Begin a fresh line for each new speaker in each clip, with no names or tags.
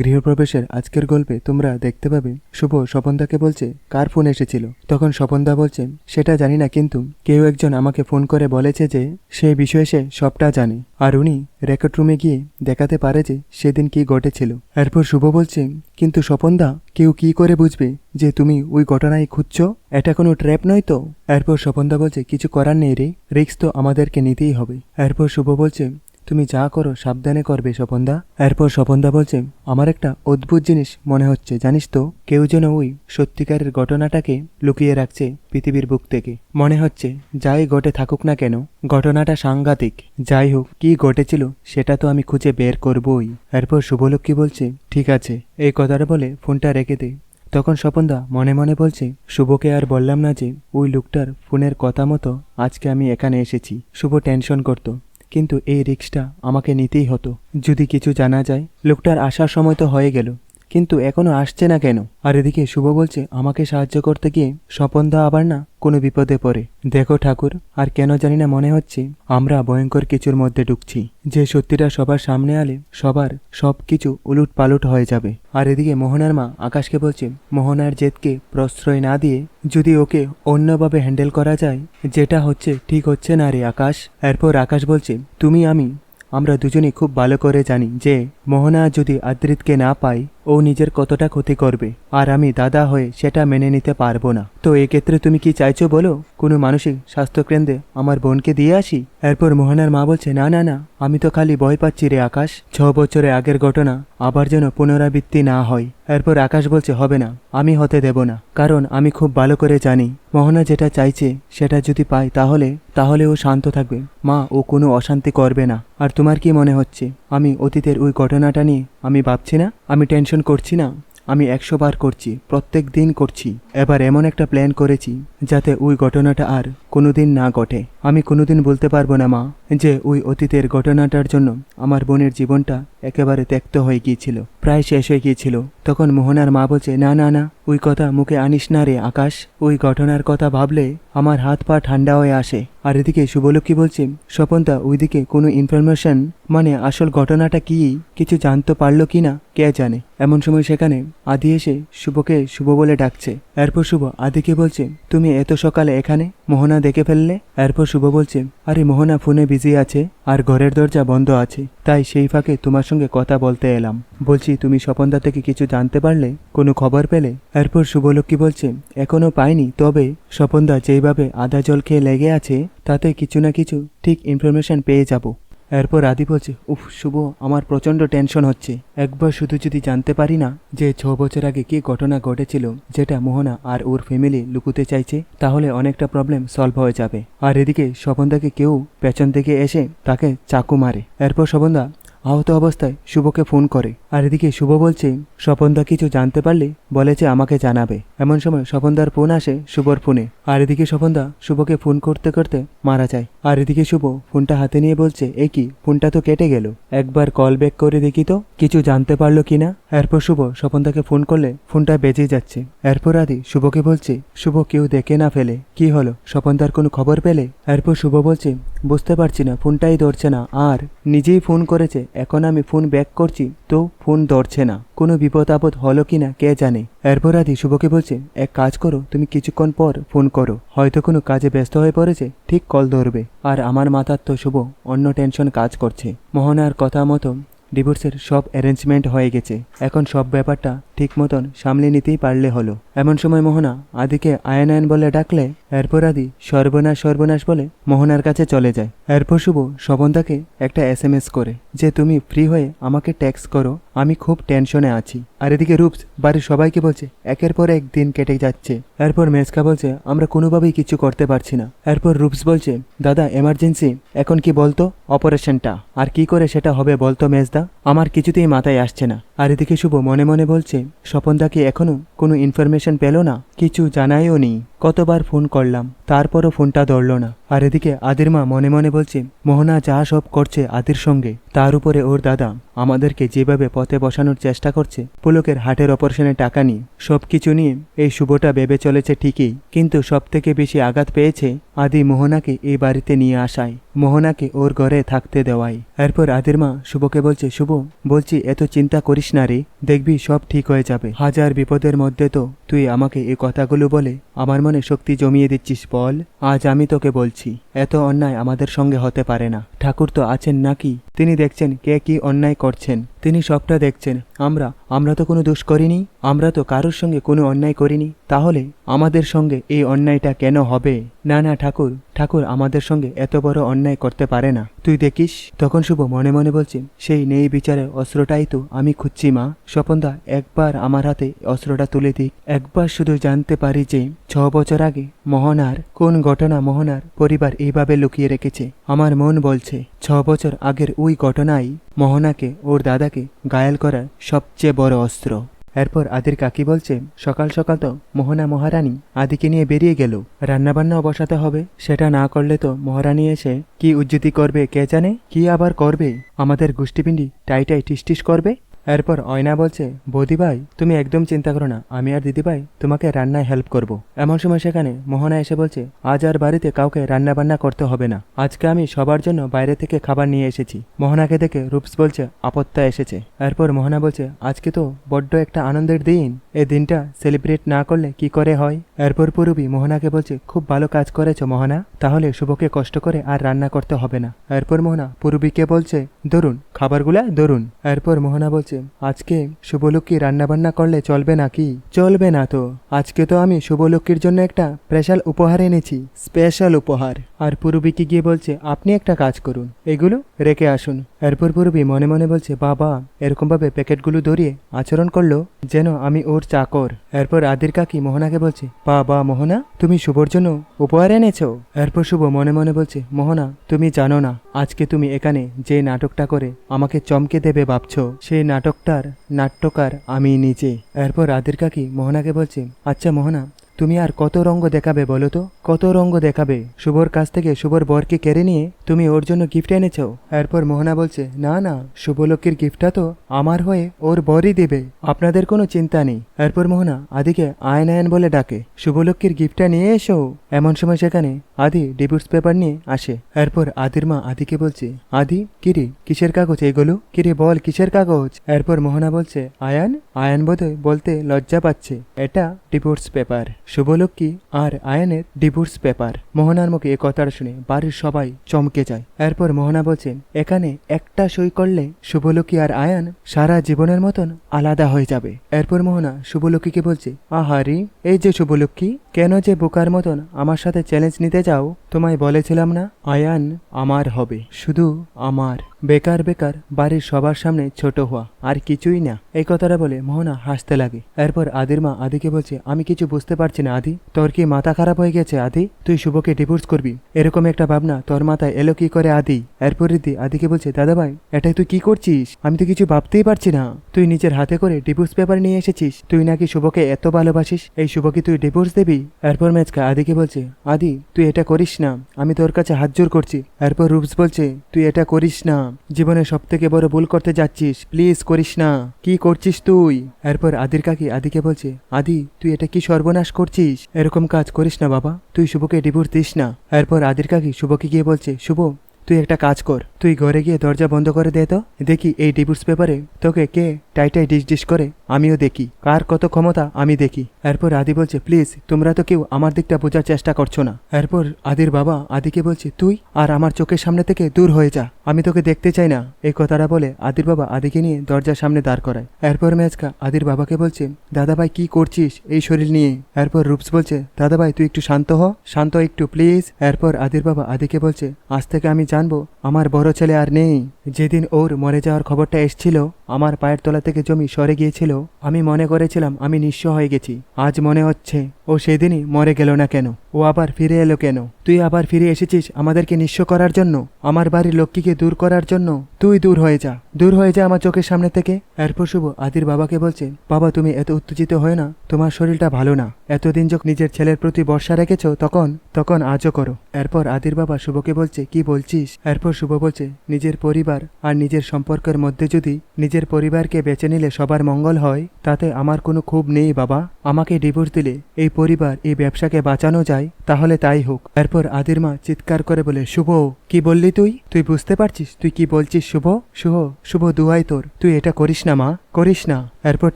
গৃহপ্রবেশের আজকের গল্পে তোমরা দেখতে পাবে, শুভ স্বপনদাকে বলছে, কার ফোন এসেছিল? তখন স্বপনদা বলছে, সেটা জানি না, কিন্তু কেউ একজন আমাকে ফোন করে বলেছে যে সেই বিষয়ে সে সবটা জানে। আর উনি রেকর্ড রুমে গিয়ে দেখাতে পারে যে, সেদিন কি ঘটেছিল। এরপর শুভ বলছে, কিন্তু স্বপনদা কেউ কি করে বুঝবে যে তুমি ওই ঘটনায় খুঁজছ? এটা কোনো ট্র্যাপ নয় তো? এরপর স্বপনদা বলছে, কিছু করার নেই রে রিক্স তো আমাদেরকে নিতেই হবে। এরপর শুভ বলছে তুমি যা করো সাবধানে করবে স্বপনদা। এরপর স্বপনদা বলছে, আমার একটা অদ্ভুত জিনিস মনে হচ্ছে, জানিস তো? কেউ যেন ওই সত্যিকারের ঘটনাটাকে লুকিয়ে রাখছে পৃথিবীর বুক থেকে। মনে হচ্ছে, যাই ঘটে থাকুক না কেন, ঘটনাটা সাংঘাতিক। যাই হোক, কি ঘটেছিল সেটা তো আমি খুঁজে বের করবই। এরপর শুভলক্ষ্মী বলছে, ঠিক আছে, এই কথাটা বলে ফোনটা রেখে দে। তখন স্বপনদা মনে মনে বলছে, শুভকে আর বললাম না যে, ওই লোকটার ফোনের কথা মতো আজকে আমি এখানে এসেছি। শুভ টেনশন করত। কিন্তু এই রিক্সটা আমাকে নিতেই হতো। যদি কিছু জানা যায়, লোকটার আসার সময় তো হয়ে গেল। কিন্তু এখনও আসছে না কেন? আর এদিকে শুভ বলছে, আমাকে সাহায্য করতে গিয়ে স্বপনদা আবার না কোনো বিপদে পড়ে। দেখো ঠাকুর, আর কেন জানি না মনে হচ্ছে আমরা ভয়ঙ্কর কিছুর মধ্যে ঢুকছি। যে সত্যিটা সবার সামনে আলে, সবার সব কিছু উলুট পালুট হয়ে যাবে। আর এদিকে মোহনার মা আকাশকে বলছে, মোহনার জেদকে প্রশ্রয় না দিয়ে যদি ওকে অন্যভাবে হ্যান্ডেল করা যায়, যেটা হচ্ছে ঠিক হচ্ছে না রে আকাশ। এরপর আকাশ বলছে, তুমি আমি, আমরা দুজনেই খুব ভালো করে জানি যে মোহনা যদি আদ্রিতকে না পাই ও নিজের কতটা ক্ষতি করবে? আর আমি দাদা হয়ে সেটা মেনে নিতে পারব না। তো এক্ষেত্রে তুমি কি চাইছো বলো? কোনো মানসিক স্বাস্থ্যকেন্দ্রে আমার বোনকে দিয়ে আসি? এরপর মোহনার মা বলছে, না না না, আমি তো খালি ভয় পাচ্ছি রে আকাশ। ছ বছরের আগের ঘটনা আবার যেন পুনরাবৃত্তি না হয়। এরপর আকাশ বলছে, হবে না, আমি হতে দেব না, কারণ আমি খুব ভালো করে জানি, মোহনা যেটা চাইছে সেটা যদি পাই তাহলে তাহলে ও শান্ত থাকবে। মা, ও কোনো অশান্তি করবে না। আর তোমার কি মনে হচ্ছে? আমি অতীতের ওই ঘটনাটা নিয়ে আমি ভাবছি না, আমি টেনশন করছি না, আমি একশো বার করছি, প্রত্যেক দিন করছি। এবার এমন একটা প্ল্যান করেছি যাতে ওই ঘটনাটা আর কোনোদিন না ঘটে। আমি কোনোদিন বলতে পারব না মা, যে ওই অতীতের ঘটনাটার জন্য আমার বোনের জীবনটা একেবারে ত্যক্ত হয়ে গিয়েছিল, প্রায় শেষ হয়ে গিয়েছিল। তখন মোহনার মা বলছে, না না না ওই কথা মুখে আনিস না রে আকাশ। ওই ঘটনার কথা ভাবলে আমার হাত পা ঠান্ডা হয়ে আসে। আর এদিকে শুভলক্ষ্মী বলছে, স্বপনদা, ওইদিকে কোনো ইনফরমেশন মানে আসল ঘটনাটা কি? কিছু জানতে পারল কি না? কে জানে? এমন সময় সেখানে আদি এসে শুভকে শুভ বলে ডাকছে। এরপর শুভ আদিকে বলছে, তুমি এত সকালে এখানে? মোহনা দেখে ফেললে? এরপর শুভ বলছে, আরে মোহনা ফোনে বিজি আছে, আর ঘরের দরজা বন্ধ আছে। তাই সেই ফাঁকে তোমার সঙ্গে কথা বলতে এলাম। বলছি, তুমি স্বপনদা থেকে কিছু জানতে পারলে? কোনো খবর পেলে? এরপর শুভলক্ষ্মী বলছে এখনও পাইনি, তবে স্বপনদা যেইভাবে আদা জল খেয়ে লেগে আছে, তাতে কিছু না কিছু ঠিক ইনফরমেশন পেয়ে যাব। এরপর আদি বলছে, উফ, শুভ, আমার প্রচণ্ড টেনশন হচ্ছে। একবার শুধু যদি জানতে পারি না যে ছ বছর আগে কি ঘটনা ঘটেছিল, যেটা মোহনা আর ওর ফ্যামিলি লুকুতে চাইছে, তাহলে অনেকটা প্রবলেম সলভ হয়ে যাবে। আর এদিকে স্বপনদাকে কেউ পেছন থেকে এসে তাকে চাকু মারে। এরপর স্বপনদা আহত অবস্থায় শুভকে ফোন করে। আর এদিকে শুভ বলছে স্বপনদা কিছু জানতে পারলে বলেছে আমাকে জানাবে। এমন সময় স্বপনদার ফোন আসে শুভর ফোনে। আর এদিকে স্বপনদা শুভকে ফোন করতে করতে মারা যায়। আর এদিকে শুভ ফোনটা হাতে নিয়ে বলছে, এ কি, ফোনটা তো কেটে গেল। একবার কল ব্যাক করে দেখি তো, কিছু জানতে পারল কিনা এরপর শুভ স্বপনদাকে ফোন করলে ফোনটা বেজে যাচ্ছে। এরপর আদি শুভকে বলছে, শুভ, কেউ দেখে না ফেলে। কি হলো? স্বপনদার কোনো খবর পেলে? এরপর শুভ বলছে, বুঝতে পারছি না, ফোনটাই ধরছে না। আর নিজেই ফোন করেছে, এখন আমি ফোন ব্যাক করছি, তো ফোন ধরছে না। কোনো বিপদ আপদ হলো কি না, কে জানে? এরপর আদি শুভকে বলছে, এক কাজ করো, তুমি কিছুক্ষণ পর ফোন করো। হয়তো কোনো কাজে ব্যস্ত হয়ে পড়েছে, ঠিক কল ধরবে। আর আমার মাথার তো শুভ, অন্য টেনশন কাজ করছে। মোহনার কথা মতো ডিভোর্সের সব অ্যারেঞ্জমেন্ট হয়ে গেছে। এখন সব ব্যাপারটা ঠিক মতন সামলে নিতেই পারলে হলো। এমন সময় মোহনা আদিকে আয়ন আয়ন বলে ডাকলে, এরপর আদি সর্বনাশ সর্বনাশ বলে মোহনার কাছে চলে যায়। এরপর শুভ শবনদাকে একটা এস এম এস করে যে, তুমি ফ্রি হয়ে আমাকে ট্যাক্স করো, আমি খুব টেনশনে আছি। আর এদিকে রূপস বাড়ির সবাইকে বলছে, একের পর এক দিন কেটে যাচ্ছে। এরপর মেসকা বলছে, আমরা কোনোভাবেই কিছু করতে পারছি না। এরপর রূপস বলছে, দাদা এমার্জেন্সি এখন কি বলতো অপারেশনটা আর কি করে সেটা হবে বলতো মেজদা? আমার কিছুতেই মাথায় আসছে না। আর এদিকে শুভ মনে মনে বলছে স্বপনদা কি এখনও কোনো ইনফরমেশন পেল না কিছু জানায়ও নি। কতবার ফোন করলাম, তারপরও ফোনটা ধরল না। আর এদিকে আদির মা মনে মনে বলছে, মোহনা যা সব করছে আদির সঙ্গে, তার উপরে ওর দাদা। আমাদেরকে যেভাবে পথে বসানোর চেষ্টা করছে, পুলকের হাটের অপারেশনে টাকা নিয়ে সব কিছু নিয়ে এই শুভটা ভেবে চলেছে ঠিকই। কিন্তু সব থেকে বেশি আঘাত পেয়েছে আদি মোহনাকে এই বাড়িতে নিয়ে আসায়, মোহনাকে ওর ঘরে থাকতে দেওয়াই এরপর আদির মা শুভকে বলছে, শুভ, বলছি এত চিন্তা করিস না রে, দেখবি সব ঠিক হয়ে যাবে। হাজার বিপদের মধ্যে তো তুই আমাকে এই কথাগুলো বলে আমার মনে শক্তি জমিয়ে দিচ্ছিস বল, আজ আমি তোকে বলছি, এত অন্যায় আমাদের সঙ্গে হতে পারে না। ঠাকুর তো আছেন নাকি? তিনি দেখছেন কে কি অন্যায় করছেন। তিনি সবটা দেখছেন। আমরা আমরা তো কোনো দোষ করিনি, আমরা তো কারোর সঙ্গে কোনো অন্যায় করিনি। তাহলে আমাদের সঙ্গে এই অন্যায়টা কেন হবে? না না, ঠাকুর ঠাকুর আমাদের সঙ্গে এত বড় অন্যায় করতে পারে না। তুই দেখিস? তখন শুভ মনে মনে বলছে, সেই নেই বিচারের অস্ত্রটাই তো আমি খুঁজছি, মা। স্বপনদা, একবার আমার হাতে অস্ত্রটা তুলে দিক। একবার শুধু জানতে পারি যে ছ বছর আগে মোহনার, কোন ঘটনা মোহনার পরিবার এইভাবে লুকিয়ে রেখেছে? আমার মন বলছে, ছ বছর আগের ওই ঘটনাই মোহনাকে, ওর দাদাকে ঘায়াল করার সবচেয়ে বড় অস্ত্র। এরপর আদির কাকি বলছে, সকাল সকাল তো মোহনা মহারানী আদিকে নিয়ে বেরিয়ে গেল। রান্নাবান্না বসাতে হবে, সেটা না করলে তো মহারানী এসে কি উজ্জুতি করবে কে জানে? কি আবার করবে? আমাদের গোষ্ঠীপিণ্ডি টাইটাই টিস করবে? এরপর অয়না বলছে, বৌদি ভাই, তুমি একদম চিন্তা করো না, আমি আর দিদি ভাই তোমাকে রান্নায় হেল্প করব। এমন সময় সেখানে মোহনা এসে বলছে, আজ আর বাড়িতে কাউকে রান্না বান্না করতে হবে না। আজকে আমি সবার জন্য বাইরে থেকে খাবার নিয়ে এসেছি। মোহনাকে দেখে রূপস বলছে আপত্তা এসেছে। এরপর মোহনা বলছে আজকে তো বড্ড একটা আনন্দের দিন। এই দিনটা সেলিব্রেট না করলে কি করে হয়? এরপর পুরবি মোহনাকে বলছে, খুব ভালো কাজ করেছ মোহনা, তাহলে শুভকে কষ্ট করে আর রান্না করতে হবে না। এরপর মোহনা পুরবিকে বলছে, ধরুন, খাবারগুলা ধরুন। এরপর মোহনা বলছে আজকে শুভলক্ষ্মী রান্নাবান্না করলে চলবে নাকি? চলবে না তো। আজকে তো আমি শুভলক্ষ্মীর জন্য একটা স্পেশাল উপহার এনেছি, স্পেশাল উপহার। আর পুরবিকে গিয়ে বলছে, আপনি একটা কাজ করুন, এগুলো রেখে আসুন। এরপর পুরবি মনে মনে বলছে, বাবা, এরকমভাবে প্যাকেটগুলো ধরিয়ে আচরণ করল যেন আমি ওর চাকর। এরপর আদির কাকি মোহনাকে বলছে, বাবা, মোহনা, তুমি শুভর জন্য উপহার এনেছো? এরপর শুভ মনে মনে বলছে, মোহনা, তুমি জানো না, আজকে তুমি এখানে যে নাটকটা করে আমাকে চমকে দেবে ভাবছ, সেই নাটকটার নাট্যকার আমি নিজে। এরপর রাধের কাকি মোহনাকে বলছে আচ্ছা মোহনা তুমি আর কত রঙ্গ দেখাবে বলো তো? কত রঙ্গ দেখাবে? শুভর কাছ থেকে শুভর বরকে কেড়ে নিয়ে তুমি ওর জন্য গিফট এনেছো। এরপর মোহনা বলছে, না না, শুভলক্ষ্মীর গিফটটা তো আমার হয়ে ওর বরই দেবে। আপনাদের কোনো চিন্তা নেই। এরপর মোহনা আদিকে আয়ন আয়ন বলে ডাকে, শুভলক্ষ্মীর গিফটটা নিয়ে এসো। এমন সময় সেখানে আদি ডিভোর্স পেপার নিয়ে আসে। এরপর আদির মা আদিকে বলছে, আদি, কিরে, কিসের কাগজ এগুলো? কিরে, বল, কিসের কাগজ? এরপর মোহনা বলছে, আয়ান? আয়ান বোধহয় বলতে লজ্জা পাচ্ছে। এটা ডিভোর্স পেপার শুভলক্ষ্মী আর আয়নের ডিভোর্স পেপার। মোহনার মুখে এ কথাটা শুনে বাড়ির সবাই চমকে যায়। এরপর মোহনা বলছেন, এখানে একটা সই করলে শুভলক্ষ্মী আর আয়ন সারা জীবনের মতন আলাদা হয়ে যাবে। এরপর মোহনা শুভলক্ষ্মীকে বলছে, আহারি, এই যে শুভলক্ষ্মী, কেন যে বোকার মতন আমার সাথে চ্যালেঞ্জ নিতে যাও? তোমায় বলেছিলাম না, আয়ান আমার হবে। শুধু আমার। বেকার বেকার, বাড়ির সবার সামনে ছোট হওয়া, আর কিছুই না। এই কথাটা বলে মোহনা হাসতে লাগে। এরপর আদির মা আদিকে বলছে, আমি কিছু বুঝতে পারছি না, আদি। তোর কি মাথা খারাপ হয়ে গেছে, আদি? তুই শুভকে ডিভোর্স করবি। এরকম একটা ভাবনা তোর মাথায় এলো কি করে, আদি? এরপর রীতি আদিকে বলছে দাদা ভাই এটাই তুই কি করছিস? আমি তো কিছু ভাবতেই পারছি না। তুই নিজের হাতে করে ডিভোর্স পেপার নিয়ে এসেছিস। তুই নাকি শুভকে এত ভালোবাসিস? এই শুভকে তুই ডিভোর্স দিবি? এরপর মেজকা আদিকে বলছে, আদি, তুই এটা করিস না। আমি তোর কাছে হাত জোর করছি। এরপর রূপস বলছে, তুই এটা করিস না। জীবনে সব থেকে বড় ভুল করতে যাচ্ছিস। প্লিজ করিস না। কি করছিস তুই? এরপর আদির কাকি আদিকে বলছে, আদি, তুই এটা কি সর্বনাশ করছিস? এরকম কাজ করিস না বাবা। তুই শুভকে ডিভোর্স দিস না। এরপর আদির কাকি শুভকে গিয়ে বলছে, শুভ, তুই একটা কাজ কর। তুই ঘরে গিয়ে দরজা বন্ধ করে দে তো। দেখি এই ডিভোর্স পেপারে তোকে কে টাইটাই ডিস করে, আমিও দেখি। কার কত ক্ষমতা, আমি দেখি। এরপর আদি বলছে, প্লিজ, তোমরা তো কেউ আমার দিকটা বোঝার চেষ্টা করছ না। এরপর আদির বাবা আদিকে বলছে, তুই আর আমার চোখের সামনে থেকে দূর হয়ে যা। আমি তোকে দেখতে চাই না। এই কথাটা বলে আদির বাবা আদিকে নিয়ে দরজার সামনে দাঁড় করায়। এরপর মেজকা আদির বাবাকে বলছে, দাদা ভাই, কি করছিস এই শরীর নিয়ে? এরপর রূপস বলছে, দাদা ভাই, তুই একটু শান্ত হ, শান্ত একটু, প্লিজ। এরপর আদির বাবা আদিকে বলছে, আজ থেকে আমি জানব, আমার বড় ছেলে আর নেই। যেদিন ওর মরে যাওয়ার খবরটা এসছিল আমার পায়ের তলা থেকে জমি সরে গিয়েছিল, আমি মনে করেছিলাম আমি নিঃস্ব হয়ে গেছি। আজ মনে হচ্ছে, ও সেদিনই মরে গেল না কেন? ও আবার ফিরে এলো কেন? তুই আবার ফিরে এসেছিস আমাদেরকে নিঃস্ব করার জন্য, আমার বাড়ির লক্ষ্মীকে দূর করার জন্য। তুই দূর হয়ে যা। দূর হয়ে যা আমার চোখের সামনে থেকে। এরপর শুভ আদির বাবাকে বলছে, বাবা, তুমি এত উত্তেজিত হয় না? তোমার শরীরটা ভালো না। এতদিন যখন নিজের ছেলের প্রতি বর্ষা রেখেছ, তখন তখন আজও করো। এরপর আদির বাবা শুভকে বলছে, কি বলছিস? এরপর শুভ বলছে, নিজের পরিবার আর নিজের সম্পর্কের মধ্যে যদি নিজের পরিবারকে বেছে নিলে সবার মঙ্গল হয়, তাতে আমার কোনো ক্ষোভ নেই বাবা। আমাকে ডিভোর্স দিলে এই পরিবার এই ব্যবসাকে বাঁচানো যায়, তাহলে তাই হোক। এরপর আদির মা চিৎকার করে বলে, শুভ, কি বললি তুই? তুই বুঝতে পারছিস? তুই কি বলছিস শুভ? শুভ শুভ দুয়াই তোর। তুই এটা করিস না মা, করিস না। এরপর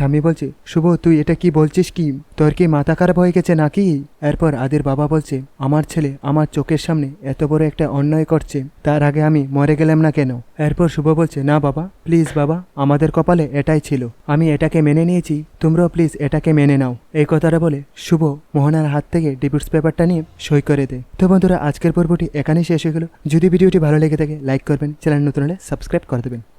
ঠামি বলছে, শুভ, তুই এটা কি বলছিস কি? তোর কি মাথা খারাপ হয়ে গেছে নাকি? এরপর আদির বাবা বলছে, আমার ছেলে আমার চোখের সামনে এত বড় একটা অন্যায় করছে, তার আগে আমি মরে গেলাম না কেন? এরপর শুভ বলছে, না বাবা প্লিজ বাবা, আমাদের কপালে এটাই ছিল। আমি এটাকে মেনে নিয়েছি, তোমরাও প্লিজ এটাকে মেনে নাও। এই কথাটা বলে শুভ মোহনার হাত থেকে ডিভোর্স পেপারটা নিয়ে সই করে দেয়। তো বন্ধুরা, আজকের পর্বটি এখানেই শেষ হয়ে গেল। যদি ভিডিওটি ভালো লেগে থাকে লাইক করবেন চ্যানেল নতুন হলে সাবস্ক্রাইব করে দেবেন।